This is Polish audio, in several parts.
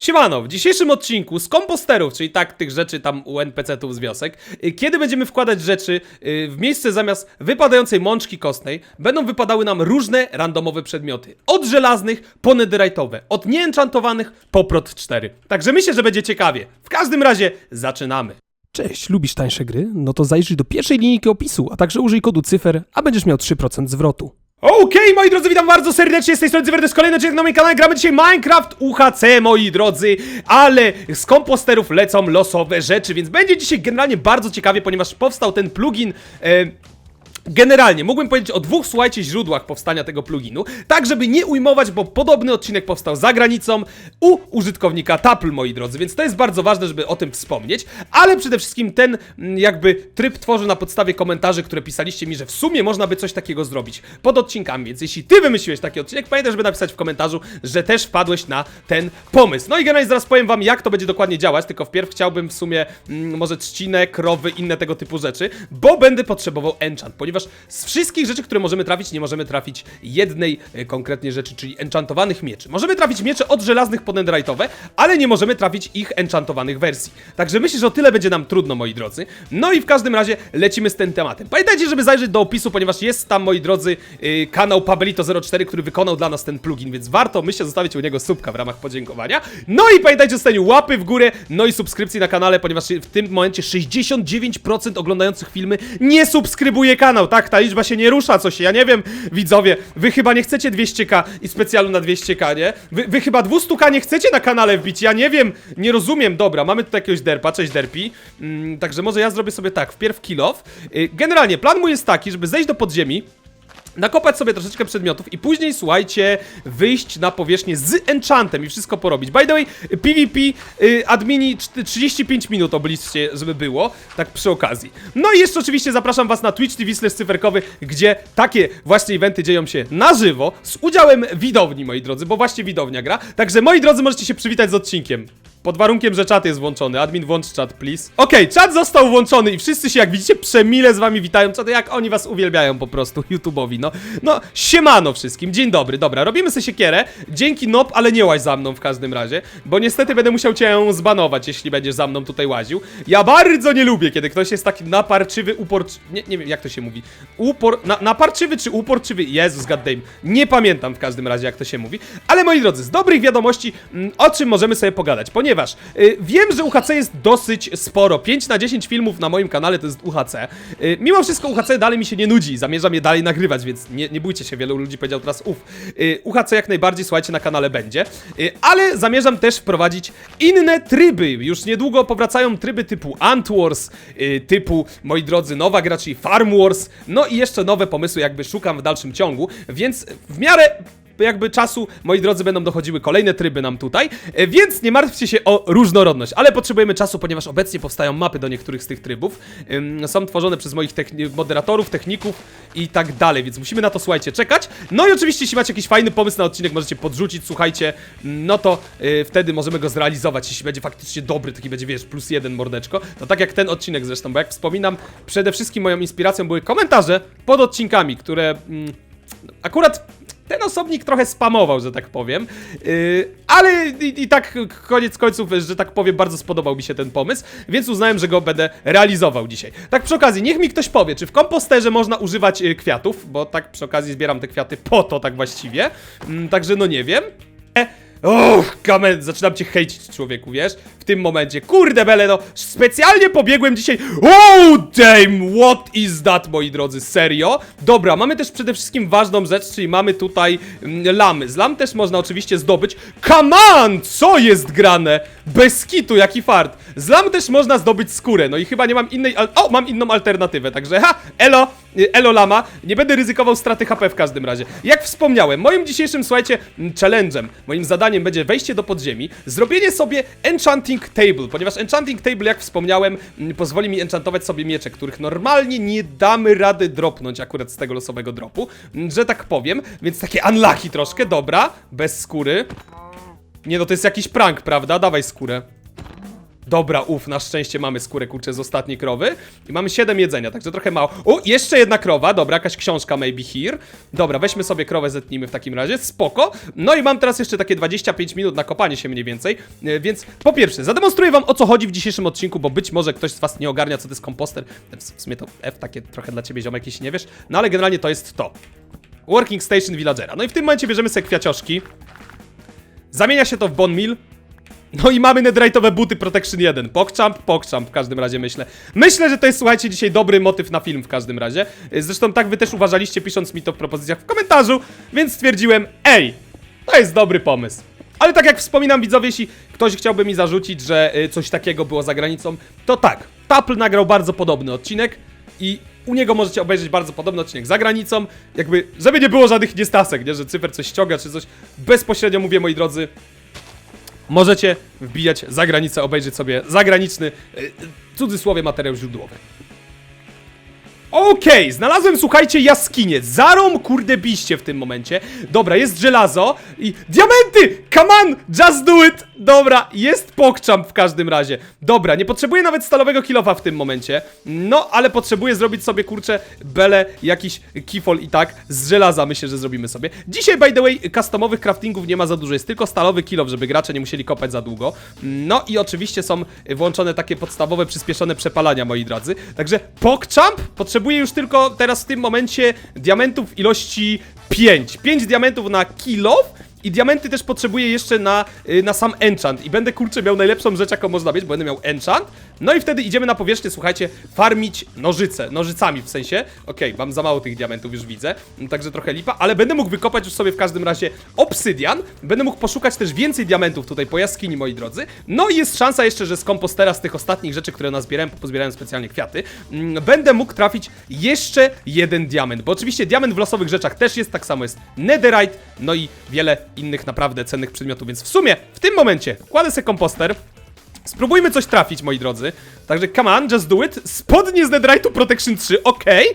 Siemano, w dzisiejszym odcinku z komposterów, czyli tak tych rzeczy tam u NPC-ów z wiosek, y, kiedy będziemy wkładać rzeczy y, w miejsce zamiast wypadającej mączki kostnej, będą wypadały nam różne randomowe przedmioty. Od żelaznych po netherite'owe, od nieenchantowanych po prot 4. Także myślę, że będzie ciekawie. W każdym razie zaczynamy. Cześć, lubisz tańsze gry? No to zajrzyj do pierwszej linijki opisu, a także użyj kodu cyfer, a będziesz miał 3% zwrotu. Okej, moi drodzy, witam bardzo serdecznie, z tej strony to jest kolejny odcinek na moim kanale, gramy dzisiaj Minecraft UHC, moi drodzy, ale z komposterów lecą losowe rzeczy, więc będzie dzisiaj generalnie bardzo ciekawie, ponieważ powstał ten plugin... E, Generalnie, mógłbym powiedzieć o dwóch, słuchajcie, źródłach powstania tego pluginu, tak żeby nie ujmować, bo podobny odcinek powstał za granicą u użytkownika Tapl, moi drodzy, więc to jest bardzo ważne, żeby o tym wspomnieć, ale przede wszystkim ten mm, jakby tryb tworzy na podstawie komentarzy, które pisaliście mi, że w sumie można by coś takiego zrobić pod odcinkami, więc jeśli ty wymyśliłeś taki odcinek, pamiętaj, żeby napisać w komentarzu, że też wpadłeś na ten pomysł. No i generalnie zaraz powiem wam, jak to będzie dokładnie działać, tylko wpierw chciałbym w sumie mm, może trzcinę, krowy, inne tego typu rzeczy, bo będę potrzebował enchant, ponieważ z wszystkich rzeczy, które możemy trafić, nie możemy trafić jednej e, konkretnie rzeczy, czyli enchantowanych mieczy. Możemy trafić miecze od żelaznych po netherite'owe, ale nie możemy trafić ich enchantowanych wersji. Także myślę, że o tyle będzie nam trudno, moi drodzy. No i w każdym razie lecimy z tym tematem. Pamiętajcie, żeby zajrzeć do opisu, ponieważ jest tam, moi drodzy, yy, kanał Pabelito04, który wykonał dla nas ten plugin, więc warto, myślę, zostawić u niego subka w ramach podziękowania. No i pamiętajcie o zostawieniu łapy w górę, no i subskrypcji na kanale, ponieważ w tym momencie 69% oglądających filmy nie subskrybuje kanał, tak? Ta liczba się nie rusza, coś, ja nie wiem, widzowie, wy chyba nie chcecie 200k i specjalu na 200k, nie? Wy, wy chyba 200k nie chcecie na kanale wbić, ja nie wiem, nie rozumiem, dobra, mamy tutaj jakiegoś derpa, cześć derpi, mm, także może ja zrobię sobie tak, wpierw kill off. Y, generalnie, plan mój jest taki, żeby zejść do podziemi, nakopać sobie troszeczkę przedmiotów i później, słuchajcie, wyjść na powierzchnię z enchantem i wszystko porobić. By the way, PvP, y, admini, czt- 35 minut obliczcie, żeby było, tak przy okazji. No i jeszcze oczywiście zapraszam was na Twitch TV slash cyferkowy, gdzie takie właśnie eventy dzieją się na żywo, z udziałem widowni, moi drodzy, bo właśnie widownia gra. Także, moi drodzy, możecie się przywitać z odcinkiem. Pod warunkiem, że czat jest włączony. Admin, włącz czat, please. Okej, czat został włączony i wszyscy się, jak widzicie, przemile z wami witają. To jak oni was uwielbiają po prostu, YouTube'owi, no. No, siemano wszystkim, dzień dobry, dobra, robimy sobie siekierę. Dzięki Nob, ale nie łaź za mną w każdym razie, bo niestety będę musiał cię zbanować, jeśli będziesz za mną tutaj łaził. Ja bardzo nie lubię, kiedy ktoś jest taki naparczywy, uporczy... Nie, nie wiem, jak to się mówi. Upor... Na, naparczywy czy uporczywy? Jezus, goddamn. Nie pamiętam w każdym razie, jak to się mówi. Ale moi drodzy, z dobrych wiadomości, mm, o czym możemy sobie pogadać, ponieważ y, wiem, że UHC jest dosyć sporo. 5 na 10 filmów na moim kanale to jest UHC. Y, mimo wszystko UHC dalej mi się nie nudzi, zamierzam je dalej nagrywać, więc nie, nie bójcie się, wielu ludzi powiedział teraz uf. Y, UHC jak najbardziej, słuchajcie, na kanale będzie. Y, ale zamierzam też wprowadzić inne tryby. Już niedługo powracają tryby typu Ant Wars, y, typu, moi drodzy, nowa gra, czyli Farm Wars, no i jeszcze nowe pomysły jakby szukam w dalszym ciągu, więc w miarę jakby czasu, moi drodzy, będą dochodziły kolejne tryby nam tutaj, e, więc nie martwcie się o różnorodność, ale potrzebujemy czasu, ponieważ obecnie powstają mapy do niektórych z tych trybów, są tworzone przez moich techni- moderatorów, techników i tak dalej, więc musimy na to, słuchajcie, czekać. No i oczywiście, jeśli macie jakiś fajny pomysł na odcinek, możecie podrzucić, słuchajcie, no to y, wtedy możemy go zrealizować, jeśli będzie faktycznie dobry, taki będzie, wiesz, plus jeden mordeczko, to tak jak ten odcinek zresztą, bo jak wspominam, przede wszystkim moją inspiracją były komentarze pod odcinkami, które... Mm, Akurat ten osobnik trochę spamował, że tak powiem, yy, ale i, i tak koniec końców, że tak powiem, bardzo spodobał mi się ten pomysł, więc uznałem, że go będę realizował dzisiaj. Tak przy okazji, niech mi ktoś powie, czy w komposterze można używać y, kwiatów, bo tak przy okazji zbieram te kwiaty po to tak właściwie, mm, także no nie wiem. E, Uff, kamen, zaczynam cię hejcić, człowieku, wiesz? W tym momencie. Kurde, Bele, no, specjalnie pobiegłem dzisiaj. Oh, damn, what is that, moi drodzy, serio? Dobra, mamy też przede wszystkim ważną rzecz, czyli mamy tutaj mm, lamy. Z lam też można oczywiście zdobyć. Come on, co jest grane? Bez kitu, jaki fart. Z lam też można zdobyć skórę, no i chyba nie mam innej, o, mam inną alternatywę, także ha, elo, y, elo lama, nie będę ryzykował straty HP w każdym razie. Jak wspomniałem, moim dzisiejszym, słuchajcie, mm, challenge'em, moim zadaniem będzie wejście do podziemi, zrobienie sobie enchanting table, ponieważ enchanting table, jak wspomniałem, mm, pozwoli mi enchantować sobie miecze, których normalnie nie damy rady dropnąć akurat z tego losowego dropu, mm, że tak powiem, więc takie unlucky troszkę, dobra, bez skóry. Nie no, to jest jakiś prank, prawda? Dawaj skórę. Dobra, uf, na szczęście mamy skórę kurczę z ostatniej krowy. I mamy 7 jedzenia, także trochę mało. O, jeszcze jedna krowa, dobra, jakaś książka maybe here. Dobra, weźmy sobie krowę, zetnijmy w takim razie, spoko. No i mam teraz jeszcze takie 25 minut na kopanie się mniej więcej, e, więc po pierwsze, zademonstruję wam o co chodzi w dzisiejszym odcinku, bo być może ktoś z was nie ogarnia, co to jest komposter. W w sumie to F takie trochę dla ciebie ziomek, jeśli nie wiesz. No ale generalnie to jest to. Working Station Villagera. No i w tym momencie bierzemy sobie kwiacioszki. Zamienia się to w Bone Meal. No i mamy netherite'owe buty Protection 1. Pogchamp, pogchamp w każdym razie myślę. Myślę, że to jest, słuchajcie, dzisiaj dobry motyw na film w każdym razie. Zresztą tak wy też uważaliście, pisząc mi to w propozycjach w komentarzu, więc stwierdziłem, ej, to jest dobry pomysł. Ale tak jak wspominam widzowie, jeśli ktoś chciałby mi zarzucić, że y, coś takiego było za granicą, to tak, Tapl nagrał bardzo podobny odcinek i u niego możecie obejrzeć bardzo podobny odcinek za granicą, jakby, żeby nie było żadnych niestasek, nie, że cyfer coś ściąga czy coś, bezpośrednio mówię moi drodzy, możecie wbijać za granicę, obejrzeć sobie zagraniczny, w cudzysłowie, materiał źródłowy. Okej, znalazłem, słuchajcie, jaskinię. Zarą, kurde, biście w tym momencie. Dobra, jest żelazo i... Diamenty! Come on! Just do it! Dobra, jest pokczam w każdym razie. Dobra, nie potrzebuję nawet stalowego kilofa w tym momencie. No, ale potrzebuję zrobić sobie, kurczę, bele, jakiś kifol i tak z żelaza myślę, że zrobimy sobie. Dzisiaj, by the way, customowych craftingów nie ma za dużo. Jest tylko stalowy kilof, żeby gracze nie musieli kopać za długo. No i oczywiście są włączone takie podstawowe, przyspieszone przepalania, moi drodzy. Także pokczamp potrzebuję już tylko teraz w tym momencie diamentów ilości 5. 5 diamentów na kilof. I diamenty też potrzebuję jeszcze na, y, na sam enchant. I będę kurczę miał najlepszą rzecz, jaką można mieć, bo będę miał enchant. No i wtedy idziemy na powierzchnię, słuchajcie, farmić nożyce. Nożycami w sensie. Okej, mam za mało tych diamentów, już widzę. No, także trochę lipa, ale będę mógł wykopać już sobie w każdym razie obsydian. Będę mógł poszukać też więcej diamentów tutaj po jaskini, moi drodzy. No i jest szansa jeszcze, że z kompostera, z tych ostatnich rzeczy, które nazbierałem, pozbierałem specjalnie kwiaty, mm, będę mógł trafić jeszcze jeden diament. Bo oczywiście diament w losowych rzeczach też jest, tak samo jest netherite, no i wiele innych naprawdę cennych przedmiotów, więc w sumie w tym momencie kładę sobie komposter. Spróbujmy coś trafić, moi drodzy. Także come on, just do it. Spodnie z Netherite'u Protection 3, okej.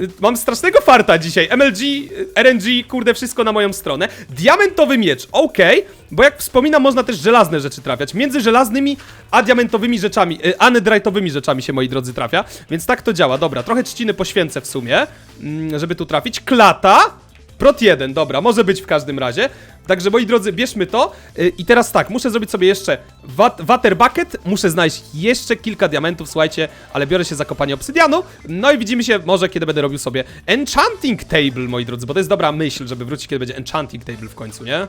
Y, Mam strasznego farta dzisiaj. MLG, y, RNG, kurde, wszystko na moją stronę. Diamentowy miecz, okej. Bo jak wspominam, można też żelazne rzeczy trafiać. Między żelaznymi a diamentowymi rzeczami, y, a netherite'owymi rzeczami się, moi drodzy, trafia. Więc tak to działa. Dobra, trochę trzciny poświęcę w sumie, mm, żeby tu trafić. Klata. Prot 1, dobra, może być w każdym razie. Także moi drodzy, bierzmy to. Yy, I teraz tak, muszę zrobić sobie jeszcze wat water bucket. Muszę znaleźć jeszcze kilka diamentów, słuchajcie, ale biorę się za kopanie obsydianu. No i widzimy się może, kiedy będę robił sobie enchanting table, moi drodzy, bo to jest dobra myśl, żeby wrócić, kiedy będzie enchanting table w końcu, nie?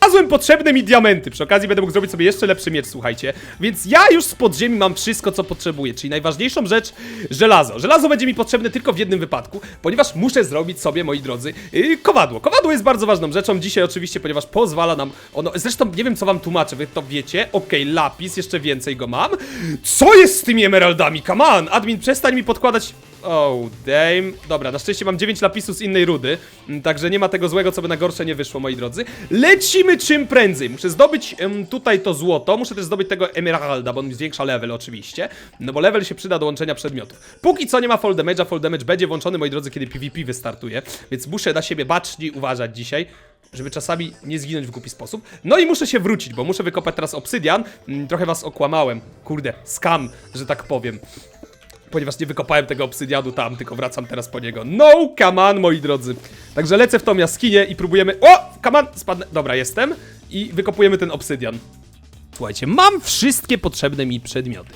Znalazłem potrzebne mi diamenty. Przy okazji będę mógł zrobić sobie jeszcze lepszy miecz, słuchajcie. Więc ja już z podziemi mam wszystko, co potrzebuję. Czyli najważniejszą rzecz żelazo. Żelazo będzie mi potrzebne tylko w jednym wypadku, ponieważ muszę zrobić sobie, moi drodzy, yy, kowadło. Kowadło jest bardzo ważną rzeczą dzisiaj, oczywiście, ponieważ pozwala nam ono. Zresztą nie wiem, co wam tłumaczę, wy to wiecie. Okej, lapis, jeszcze więcej go mam. Co jest z tymi emeraldami? Come on! Admin, przestań mi podkładać. Oh, damn. Dobra, na szczęście mam 9 lapisów z innej rudy, mm, także nie ma tego złego, co by na gorsze nie wyszło, moi drodzy. Lecimy czym prędzej. Muszę zdobyć em, tutaj to złoto, muszę też zdobyć tego emeralda, bo on mi zwiększa level oczywiście, no bo level się przyda do łączenia przedmiotów. Póki co nie ma fall damage'a, fall damage będzie włączony, moi drodzy, kiedy PvP wystartuje, więc muszę na siebie bacznie uważać dzisiaj żeby czasami nie zginąć w głupi sposób. No i muszę się wrócić, bo muszę wykopać teraz obsydian. Mm, Trochę was okłamałem. Kurde, skam, że tak powiem ponieważ nie wykopałem tego obsydianu tam, tylko wracam teraz po niego. No, come on, moi drodzy. Także lecę w tą jaskinię i próbujemy... O, come on, spadnę. Dobra, jestem. I wykopujemy ten obsydian. Słuchajcie, mam wszystkie potrzebne mi przedmioty.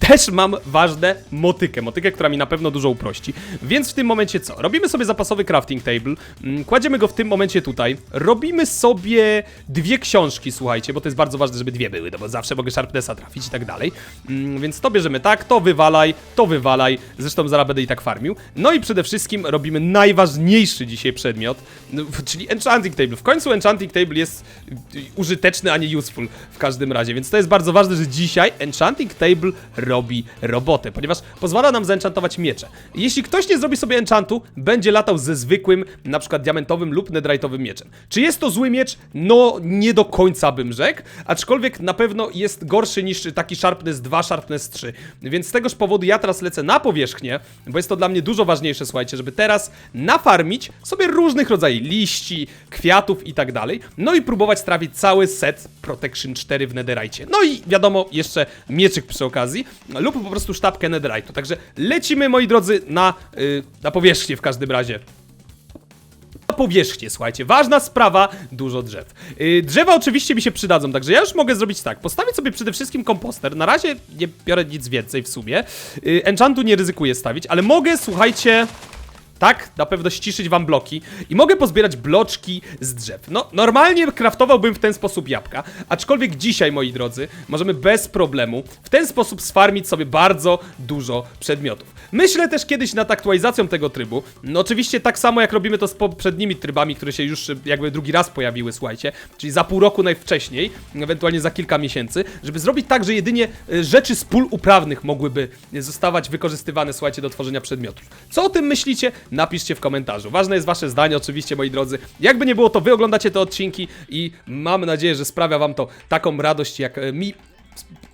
Też mam ważne motykę, motykę, która mi na pewno dużo uprości. Więc w tym momencie co? Robimy sobie zapasowy crafting table, mm, kładziemy go w tym momencie tutaj, robimy sobie dwie książki, słuchajcie, bo to jest bardzo ważne, żeby dwie były, no bo zawsze mogę Sharpnessa trafić i tak dalej. Mm, Więc to bierzemy tak, to wywalaj, to wywalaj, zresztą zaraz będę i tak farmił. No i przede wszystkim robimy najważniejszy dzisiaj przedmiot, no, czyli enchanting table. W końcu enchanting table jest y, użyteczny, a nie useful w każdym razie, więc to jest bardzo ważne, że dzisiaj enchanting table robi robotę, ponieważ pozwala nam zenchantować miecze. Jeśli ktoś nie zrobi sobie enchantu, będzie latał ze zwykłym, na przykład diamentowym lub netherite'owym mieczem. Czy jest to zły miecz? No, nie do końca bym rzekł, aczkolwiek na pewno jest gorszy niż taki Sharpness 2, Sharpness 3. Więc z tegoż powodu ja teraz lecę na powierzchnię, bo jest to dla mnie dużo ważniejsze, słuchajcie, żeby teraz nafarmić sobie różnych rodzajów liści, kwiatów i tak dalej, no i próbować trafić cały set Protection 4 w netherite. No i wiadomo, jeszcze mieczyk przy okazji, lub po prostu sztabkę netherite'u. Także lecimy, moi drodzy, na, yy, na powierzchnię w każdym razie powierzchnię, słuchajcie. Ważna sprawa, dużo drzew. Yy, drzewa oczywiście mi się przydadzą, także ja już mogę zrobić tak. Postawić sobie przede wszystkim komposter. Na razie nie biorę nic więcej w sumie. Yy, enchantu nie ryzykuję stawić, ale mogę, słuchajcie... Tak, na pewno ściszyć wam bloki i mogę pozbierać bloczki z drzew. No, normalnie kraftowałbym w ten sposób jabłka, aczkolwiek dzisiaj, moi drodzy, możemy bez problemu w ten sposób sfarmić sobie bardzo dużo przedmiotów. Myślę też kiedyś nad aktualizacją tego trybu, no oczywiście tak samo jak robimy to z poprzednimi trybami, które się już e, jakby drugi raz pojawiły, słuchajcie, czyli za pół roku najwcześniej, ewentualnie za kilka miesięcy, żeby zrobić tak, że jedynie e, rzeczy z pól uprawnych mogłyby zostawać wykorzystywane, słuchajcie, do tworzenia przedmiotów. Co o tym myślicie? Napiszcie w komentarzu. Ważne jest wasze zdanie, oczywiście, moi drodzy. Jakby nie było, to wy oglądacie te odcinki i mam nadzieję, że sprawia wam to taką radość, jak e, mi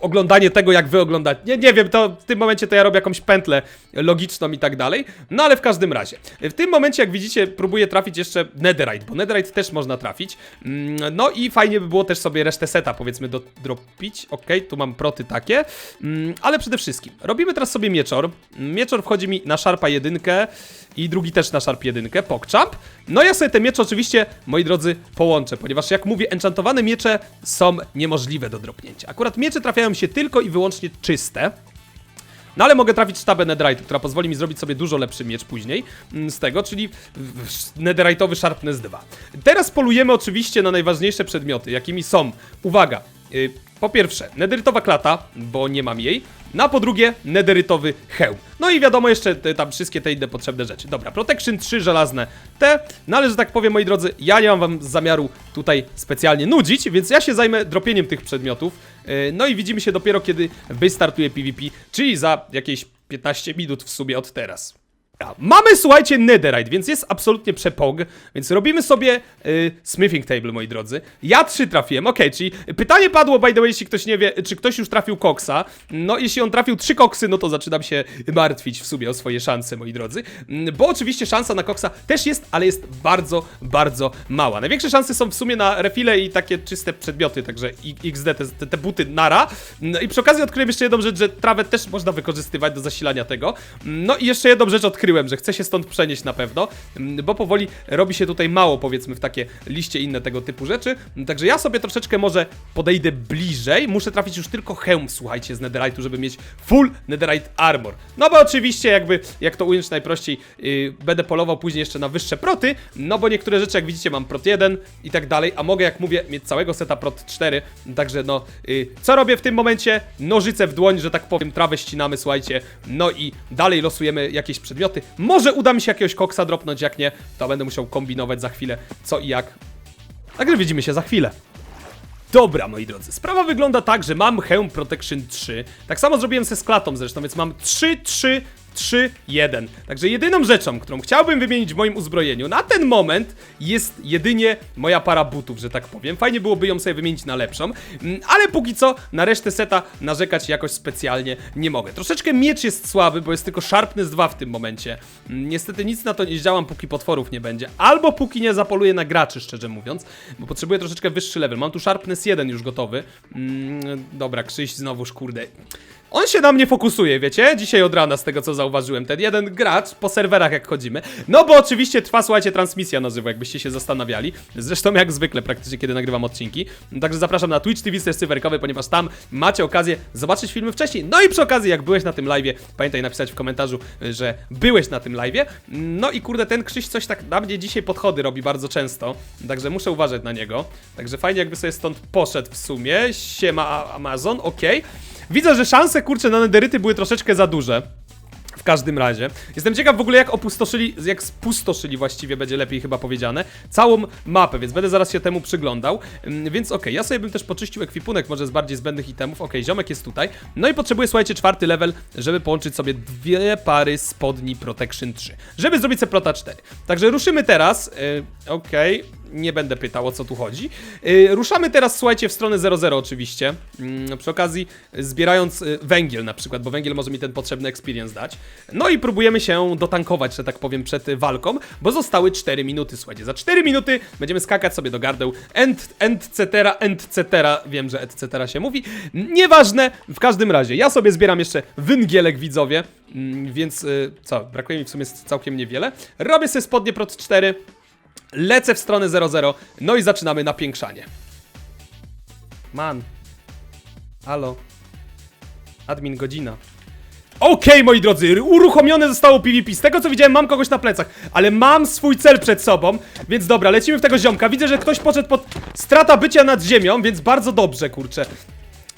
oglądanie tego, jak wy oglądacie. Nie, nie wiem, to w tym momencie to ja robię jakąś pętlę logiczną i tak dalej. No ale w każdym razie. W tym momencie, jak widzicie, próbuję trafić jeszcze netherite, bo netherite też można trafić. Mm, No i fajnie by było też sobie resztę seta, powiedzmy, dodropić. Okej, tu mam proty takie. Mm, Ale przede wszystkim, robimy teraz sobie mieczor. Mieczor wchodzi mi na szarpa jedynkę i drugi też na szarp jedynkę, pokczamp. No ja sobie te miecze oczywiście, moi drodzy, połączę, ponieważ jak mówię, enchantowane miecze są niemożliwe do dropnięcia. Akurat miecze trafiają się tylko i wyłącznie czyste. No ale mogę trafić sztabę netherite'u, która pozwoli mi zrobić sobie dużo lepszy miecz później mm, z tego, czyli netherite'owy Sharpness 2. Teraz polujemy oczywiście na najważniejsze przedmioty, jakimi są, uwaga, y, po pierwsze, nederytowa klata, bo nie mam jej, no a po drugie, nederytowy hełm. No i wiadomo jeszcze te, tam wszystkie te inne potrzebne rzeczy. Dobra, Protection 3 żelazne te, no ale że tak powiem, moi drodzy, ja nie mam wam zamiaru tutaj specjalnie nudzić, więc ja się zajmę dropieniem tych przedmiotów. Yy, No i widzimy się dopiero, kiedy wystartuje PvP, czyli za jakieś 15 minut w sumie od teraz. Mamy, słuchajcie, netherite, więc jest absolutnie przepog, więc robimy sobie y, smithing table, moi drodzy. Ja trzy trafiłem, okej, czyli pytanie padło, by the way, jeśli ktoś nie wie, czy ktoś już trafił koksa. No, jeśli on trafił trzy koksy, no to zaczynam się martwić w sumie o swoje szanse, moi drodzy. Mm, Bo oczywiście szansa na koksa też jest, ale jest bardzo, bardzo mała. Największe szanse są w sumie na refile i takie czyste przedmioty, także XD, te, te, buty nara. No i przy okazji odkryłem jeszcze jedną rzecz, że trawę też można wykorzystywać do zasilania tego. No i jeszcze jedną rzecz odkryłem, że chcę się stąd przenieść na pewno, mm, bo powoli robi się tutaj mało, powiedzmy, w takie liście inne tego typu rzeczy. Także ja sobie troszeczkę może podejdę bliżej. Muszę trafić już tylko hełm, słuchajcie, z netherite'u, żeby mieć full netherite armor. No bo oczywiście, jakby, jak to ująć najprościej, yy, będę polował później jeszcze na wyższe proty, no bo niektóre rzeczy, jak widzicie, mam prot 1 i tak dalej, a mogę, jak mówię, mieć całego seta prot 4, także no, yy, co robię w tym momencie? Nożyce w dłoń, że tak powiem, trawę ścinamy, słuchajcie, no i dalej losujemy jakieś przedmioty. Może uda mi się jakiegoś koksa dropnąć, jak nie, to będę musiał kombinować za chwilę, co i jak. Także widzimy się za chwilę. Dobra, moi drodzy, sprawa wygląda tak, że mam Helm Protection 3. Tak samo zrobiłem ze sklatą zresztą, więc mam 3, 3, 3, 1. Także jedyną rzeczą, którą chciałbym wymienić w moim uzbrojeniu na ten moment jest jedynie moja para butów, że tak powiem. Fajnie byłoby ją sobie wymienić na lepszą, mm, ale póki co na resztę seta narzekać jakoś specjalnie nie mogę. Troszeczkę miecz jest słaby, bo jest tylko Sharpness 2 w tym momencie. Mm, Niestety nic na to nie zdziałam, póki potworów nie będzie. Albo póki nie zapoluję na graczy, szczerze mówiąc, bo potrzebuję troszeczkę wyższy level. Mam tu Sharpness 1 już gotowy. Mm, dobra, Krzyś znowuż, kurde. On się na mnie fokusuje, wiecie? Dzisiaj od rana, z tego co zauważyłem. Ten jeden gracz po serwerach, jak chodzimy. No bo oczywiście trwa, słuchajcie, transmisja na żywo, jakbyście się zastanawiali. Zresztą jak zwykle, praktycznie, kiedy nagrywam odcinki. Także zapraszam na Twitch TV cyferkowy, ponieważ tam macie okazję zobaczyć filmy wcześniej. No i przy okazji, jak byłeś na tym live'ie, pamiętaj napisać w komentarzu, że byłeś na tym live'ie. No i kurde, ten Krzyś coś tak na mnie dzisiaj podchody robi bardzo często. Także muszę uważać na niego. Także fajnie, jakby sobie stąd poszedł w sumie. Siema Amazon, okej. Widzę, że szanse kurczę na nederyty były troszeczkę za duże. W każdym razie. Jestem ciekaw w ogóle jak opustoszyli, jak spustoszyli właściwie będzie lepiej chyba powiedziane, całą mapę, więc będę zaraz się temu przyglądał. Ym, Więc okej, ja sobie bym też poczyścił ekwipunek może z bardziej zbędnych itemów. Okej, ziomek jest tutaj. No i potrzebuję, słuchajcie, czwarty level, żeby połączyć sobie dwie pary spodni Protection 3, żeby zrobić sobie Prota 4. Także ruszymy teraz. Yy, okej. Nie będę pytał o co tu chodzi. Yy, ruszamy teraz, słuchajcie, w stronę 00 oczywiście. Yy, przy okazji zbierając yy, węgiel na przykład, bo węgiel może mi ten potrzebny experience dać. No i próbujemy się dotankować, że tak powiem, przed walką, bo zostały 4 minuty, słuchajcie. Za 4 minuty będziemy skakać sobie do gardeł. End, etc, etc. Wiem, że etc się mówi. Nieważne, w każdym razie. Ja sobie zbieram jeszcze węgielek, widzowie. Mm, Więc yy, co, brakuje mi w sumie całkiem niewiele. Robię sobie spodnie Prot 4. Lecę w stronę 00, no i zaczynamy napiększanie. Man. Halo. Admin godzina. Okej, moi drodzy, uruchomione zostało PvP. Z tego co widziałem, mam kogoś na plecach, ale mam swój cel przed sobą, więc dobra, lecimy w tego ziomka. Widzę, że ktoś poszedł pod strata bycia nad ziemią, więc bardzo dobrze, kurczę.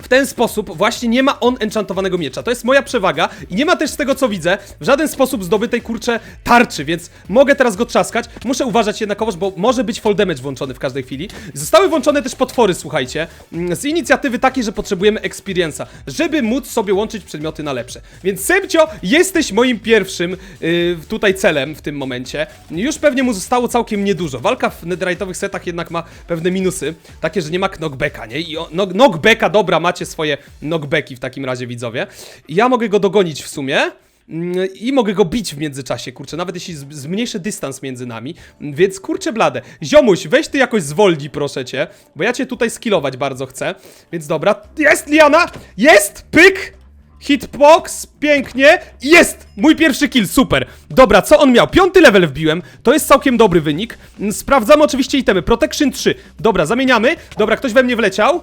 W ten sposób właśnie nie ma on enchantowanego miecza. To jest moja przewaga i nie ma też z tego co widzę w żaden sposób zdobytej kurcze tarczy, więc mogę teraz go trzaskać. Muszę uważać jednakowoż, bo może być fall damage włączony w każdej chwili. Zostały włączone też potwory, słuchajcie, mm, z inicjatywy takiej, że potrzebujemy experience'a, żeby móc sobie łączyć przedmioty na lepsze. Więc Semcio, jesteś moim pierwszym yy, tutaj celem w tym momencie. Już pewnie mu zostało całkiem niedużo. Walka w netherite'owych setach jednak ma pewne minusy, takie, że nie ma knockbacka, nie? I o, no, knockbacka, dobra, macie swoje knockbacki w takim razie, widzowie. Ja mogę go dogonić w sumie. mm, I mogę go bić w międzyczasie, kurczę, nawet jeśli zmniejszę dystans między nami, więc kurczę blade. Ziomuś, weź ty jakoś zwolnij, proszę cię, bo ja cię tutaj skillować bardzo chcę, więc dobra, jest Liana, jest, pyk, hitbox, pięknie, jest, mój pierwszy kill, super. Dobra, co on miał? Piąty level wbiłem, to jest całkiem dobry wynik, Mm, sprawdzamy oczywiście itemy, protection 3, dobra, zamieniamy, dobra, ktoś we mnie wleciał,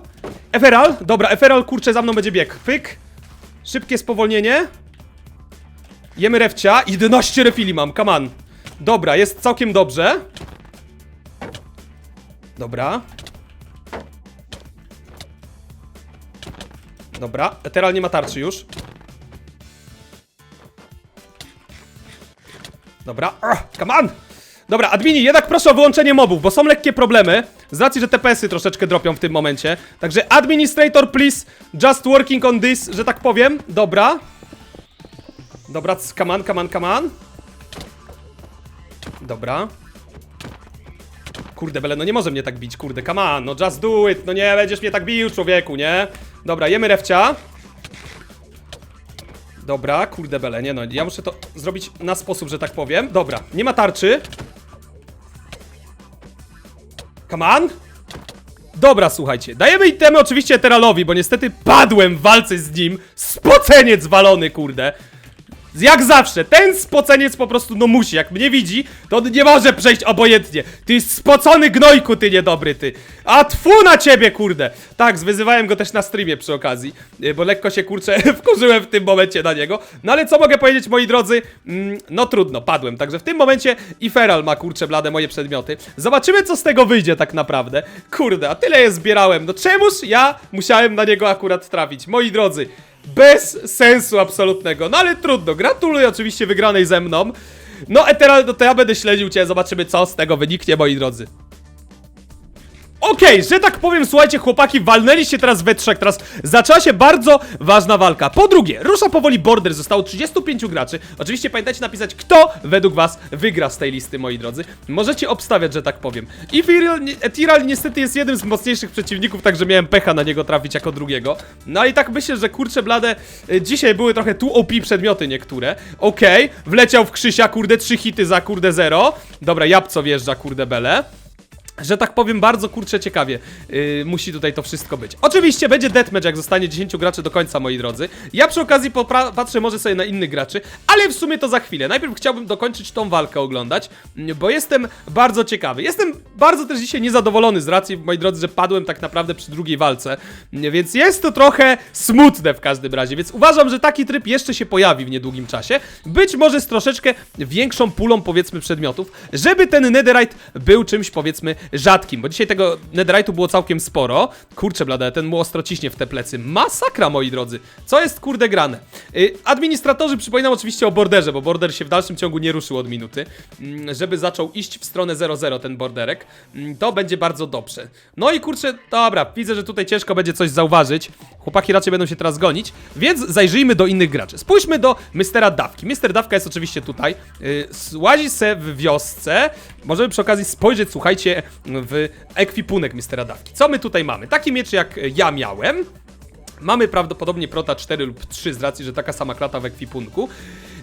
Eferal, dobra, Eferal, kurczę, za mną będzie bieg, pyk, szybkie spowolnienie, Jemy refcia. 11 refili mam, come on. Dobra, jest całkiem dobrze. Dobra. Dobra, Eteral nie ma tarczy już. Dobra, Ugh, come on! Dobra, admini, jednak proszę o wyłączenie mobów, bo są lekkie problemy. Z racji, że TPS-y troszeczkę dropią w tym momencie. Także administrator, please, just working on this, że tak powiem. Dobra. Dobra, come on, come on, come on. Dobra. Kurde, Bele, no nie może mnie tak bić, kurde, come on, no just do it, no nie będziesz mnie tak bił, człowieku, nie? Dobra, jemy refcia. Dobra, kurde, Bele, nie no, ja muszę to zrobić na sposób, że tak powiem. Dobra, nie ma tarczy. Come on. Dobra, słuchajcie, dajemy itemy oczywiście Eteralowi, bo niestety padłem w walce z nim. Spoceniec walony, kurde. Jak zawsze, ten spoceniec po prostu no musi, jak mnie widzi, to on nie może przejść obojętnie. Ty spocony gnojku, ty niedobry, ty. A tfu na ciebie, kurde. Tak, zwyzywałem go też na streamie przy okazji, y, bo lekko się, kurczę, wkurzyłem w tym momencie na niego. No ale co mogę powiedzieć, moi drodzy? Mm, no trudno, padłem. Także w tym momencie i Feral ma, kurczę, blade moje przedmioty. Zobaczymy, co z tego wyjdzie tak naprawdę. Kurde, a tyle je zbierałem. No czemuż ja musiałem na niego akurat trafić? Moi drodzy, bez sensu absolutnego. No ale trudno. Gratuluję oczywiście wygranej ze mną. No, Eteral, to ja będę śledził cię, zobaczymy co z tego wyniknie, moi drodzy. Okej, że tak powiem, słuchajcie, chłopaki, walnęliście teraz we trzech, teraz zaczęła się bardzo ważna walka. Po drugie, rusza powoli border, zostało 35 graczy. Oczywiście pamiętajcie napisać, kto według was wygra z tej listy, moi drodzy. Możecie obstawiać, że tak powiem. I ni- Ethereal niestety jest jednym z mocniejszych przeciwników, także miałem pecha na niego trafić jako drugiego. No i tak myślę, że kurczę blade, y, dzisiaj były trochę tu OP przedmioty niektóre. Okej, wleciał w Krzysia, kurde, trzy hity za kurde zero. Dobra, Japco wjeżdża, kurde bele że tak powiem, bardzo kurczę ciekawie yy, musi tutaj to wszystko być. Oczywiście będzie deathmatch, jak zostanie 10 graczy do końca, moi drodzy. Ja przy okazji patrzę może sobie na innych graczy, ale w sumie to za chwilę. Najpierw chciałbym dokończyć tą walkę oglądać, mm, bo jestem bardzo ciekawy. Jestem bardzo też dzisiaj niezadowolony z racji, moi drodzy, że padłem tak naprawdę przy drugiej walce, mm, więc jest to trochę smutne w każdym razie, więc uważam, że taki tryb jeszcze się pojawi w niedługim czasie. Być może z troszeczkę większą pulą, powiedzmy, przedmiotów, żeby ten netherite był czymś, powiedzmy, rzadkim, bo dzisiaj tego netherite'u było całkiem sporo. Kurczę blade, ten mu ostro ciśnie w te plecy. Masakra, moi drodzy. Co jest kurde grane? Y, administratorzy przypominam oczywiście o borderze, bo border się w dalszym ciągu nie ruszył od minuty. Mm, żeby zaczął iść w stronę 0-0 ten borderek, mm, to będzie bardzo dobrze. No i kurczę, dobra, widzę, że tutaj ciężko będzie coś zauważyć. Chłopaki raczej będą się teraz gonić, więc zajrzyjmy do innych graczy. Spójrzmy do Mistera Dawki. Mister Dawka jest oczywiście tutaj. Yy, łazi se w wiosce. Możemy przy okazji spojrzeć, słuchajcie, w ekwipunek Mistera Dawki. Co my tutaj mamy? Taki miecz jak ja miałem. Mamy prawdopodobnie prota 4 lub 3 z racji, że taka sama klata w ekwipunku.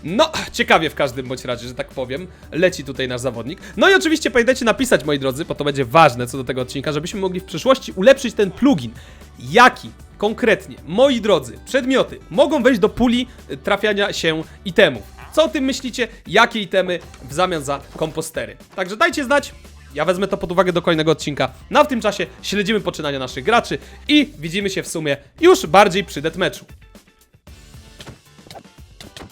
No, ciekawie w każdym bądź razie, że tak powiem. Leci tutaj nasz zawodnik. No i oczywiście pamiętajcie napisać, moi drodzy, bo to będzie ważne co do tego odcinka, żebyśmy mogli w przyszłości ulepszyć ten plugin. Jaki konkretnie, moi drodzy, przedmioty mogą wejść do puli y, trafiania się itemów. Co o tym myślicie? Jakie itemy w zamian za kompostery? Także dajcie znać. Ja wezmę to pod uwagę do kolejnego odcinka. No w tym czasie śledzimy poczynania naszych graczy i widzimy się w sumie już bardziej przy deathmatchu.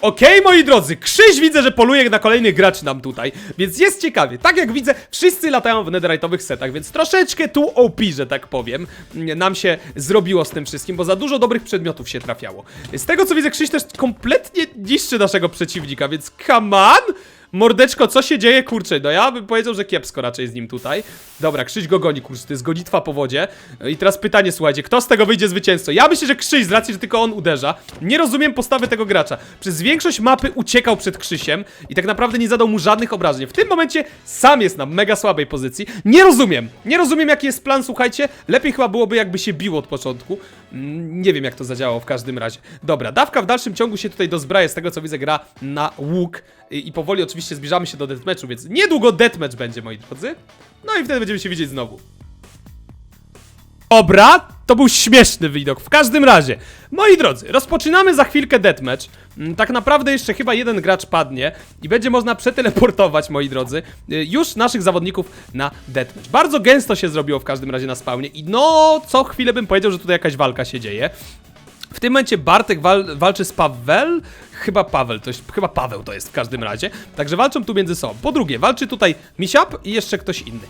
Okej, moi drodzy, Krzyś widzę, że poluje na kolejnych graczy nam tutaj, więc jest ciekawie. Tak jak widzę, wszyscy latają w netherite'owych setach, więc troszeczkę tu OP, że tak powiem, nam się zrobiło z tym wszystkim, bo za dużo dobrych przedmiotów się trafiało. Z tego co widzę, Krzyś też kompletnie niszczy naszego przeciwnika, więc come on! Mordeczko, co się dzieje? Kurczę, no ja bym powiedział, że kiepsko raczej z nim tutaj. Dobra, Krzyś go goni, kurczę, to jest gonitwa po wodzie. I teraz pytanie, słuchajcie, kto z tego wyjdzie zwycięzcą? Ja myślę, że Krzyś, z racji, że tylko on uderza. Nie rozumiem postawy tego gracza. Przez większość mapy uciekał przed Krzysiem i tak naprawdę nie zadał mu żadnych obrażeń. W tym momencie sam jest na mega słabej pozycji. Nie rozumiem. Nie rozumiem, jaki jest plan, słuchajcie. Lepiej chyba byłoby, jakby się bił od początku. Mm, Nie wiem, jak to zadziałało w każdym razie. Dobra, dawka w dalszym ciągu się tutaj dozbraja, z tego co widzę, gra na łuk. I, i powoli oczywiście zbliżamy się do deathmatchu, więc niedługo deathmatch będzie, moi drodzy. No i wtedy będziemy się widzieć znowu. Dobra, to był śmieszny widok. W każdym razie, moi drodzy, rozpoczynamy za chwilkę deathmatch. Mm, Tak naprawdę jeszcze chyba jeden gracz padnie i będzie można przeteleportować, moi drodzy, y, już naszych zawodników na deathmatch. Bardzo gęsto się zrobiło w każdym razie na spawnie i no, co chwilę bym powiedział, że tutaj jakaś walka się dzieje. W tym momencie Bartek wal walczy z Paweł. Chyba Paweł, to jest, chyba Paweł to jest w każdym razie. Także walczą tu między sobą. Po drugie, walczy tutaj Misiap i jeszcze ktoś inny.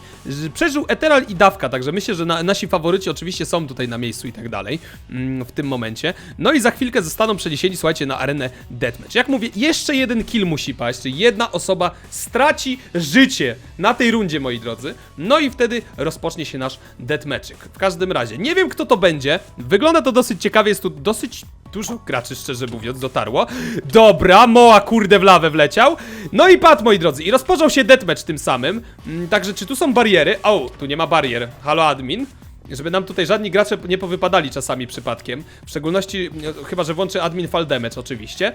Przeżył Eteral i Dawka, także myślę, że na, nasi faworyci oczywiście są tutaj na miejscu i tak dalej. Mm, w tym momencie. No i za chwilkę zostaną przeniesieni, słuchajcie, na arenę Deathmatch. Jak mówię, jeszcze jeden kill musi paść, czyli jedna osoba straci życie na tej rundzie, moi drodzy. No i wtedy rozpocznie się nasz Deathmatchyk. W każdym razie, nie wiem kto to będzie. Wygląda to dosyć ciekawie, jest tu dosyć Dużo graczy, szczerze mówiąc, dotarło. Dobra, Moa kurde w lawę wleciał. No i padł, moi drodzy. I rozpoczął się deathmatch tym samym. Mm, Także czy tu są bariery? O, tu nie ma barier. Halo admin. Żeby nam tutaj żadni gracze nie powypadali czasami przypadkiem. W szczególności, no, chyba że włączy admin fall damage oczywiście.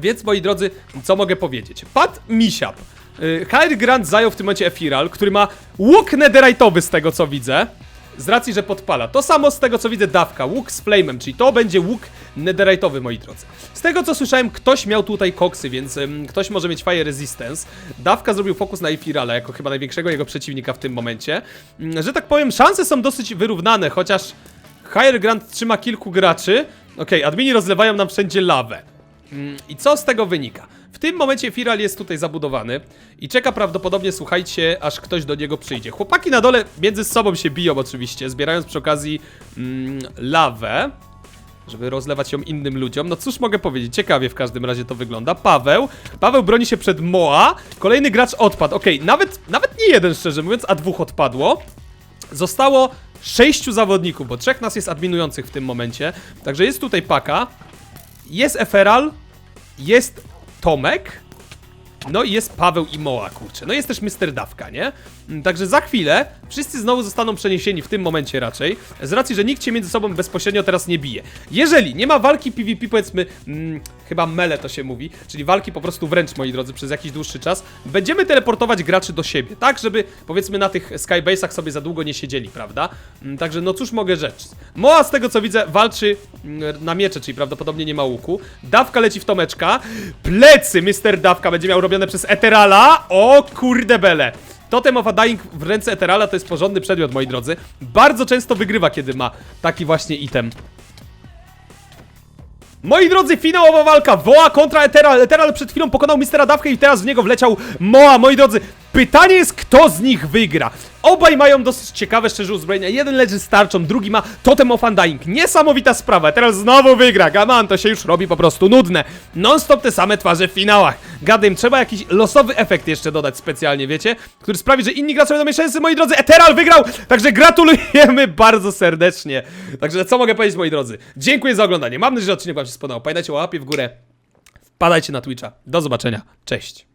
Więc moi drodzy, co mogę powiedzieć? Pat Misiap. Yy, High Grant zajął w tym momencie Efiral, który ma łuk netherite'owy z tego co widzę. Z racji, że podpala. To samo z tego co widzę dawka, łuk z flamem, czyli to będzie łuk netherite'owy, moi drodzy. Z tego co słyszałem, ktoś miał tutaj koksy, więc ym, ktoś może mieć fire resistance. Dawka zrobił fokus na Efirala, jako chyba największego jego przeciwnika w tym momencie. Ym, że tak powiem, szanse są dosyć wyrównane, chociaż Higher Grant trzyma kilku graczy. Okej, admini rozlewają nam wszędzie lawę. Mm, I co z tego wynika? W tym momencie Firal jest tutaj zabudowany i czeka prawdopodobnie, słuchajcie, aż ktoś do niego przyjdzie. Chłopaki na dole między sobą się biją oczywiście, zbierając przy okazji mm, lawę, żeby rozlewać ją innym ludziom. No cóż mogę powiedzieć, ciekawie w każdym razie to wygląda. Paweł, Paweł broni się przed Moa, kolejny gracz odpadł. Okej, nawet, nawet nie jeden szczerze mówiąc, a dwóch odpadło. Zostało sześciu zawodników, bo trzech nas jest adminujących w tym momencie. Także jest tutaj Paka, jest Eferal, jest Tomek, no i jest Paweł i Moa, kurczę. No jest też Mr. Dawka, nie? Mm, Także za chwilę wszyscy znowu zostaną przeniesieni w tym momencie raczej, z racji, że nikt się między sobą bezpośrednio teraz nie bije. Jeżeli nie ma walki PvP, powiedzmy, mm, chyba mele to się mówi, czyli walki po prostu wręcz, moi drodzy, przez jakiś dłuższy czas, będziemy teleportować graczy do siebie, tak, żeby powiedzmy na tych skybase'ach sobie za długo nie siedzieli, prawda? Mm, Także no cóż mogę rzec. Moa z tego co widzę walczy mm, na miecze, czyli prawdopodobnie nie ma łuku. Dawka leci w Tomeczka. Plecy Mr. Dawka będzie miał robione przez Eterala. O kurde bele. Totem of a Dying w ręce Eterala to jest porządny przedmiot, moi drodzy. Bardzo często wygrywa, kiedy ma taki właśnie item. Moi drodzy, finałowa walka! Woa kontra Eteral. Eteral przed chwilą pokonał Mistera Dawkę i teraz w niego wleciał Moa. Moi drodzy, Pytanie jest, kto z nich wygra. Obaj mają dosyć ciekawe szczerze uzbrojenia. Jeden leży z drugi ma Totem of Undying. Niesamowita sprawa. Teraz znowu wygra. Gaman, to się już robi po prostu nudne. Non-stop te same twarze w finałach. Gadym, trzeba jakiś losowy efekt jeszcze dodać specjalnie, wiecie? Który sprawi, że inni gracze będą mieć szansy. Moi drodzy, Eteral wygrał! Także gratulujemy bardzo serdecznie. Także co mogę powiedzieć, moi drodzy? Dziękuję za oglądanie. Mam nadzieję, że odcinek wam się spodobał. Pamiętajcie o łapie w górę. Wpadajcie na Twitcha. Do zobaczenia. Cześć.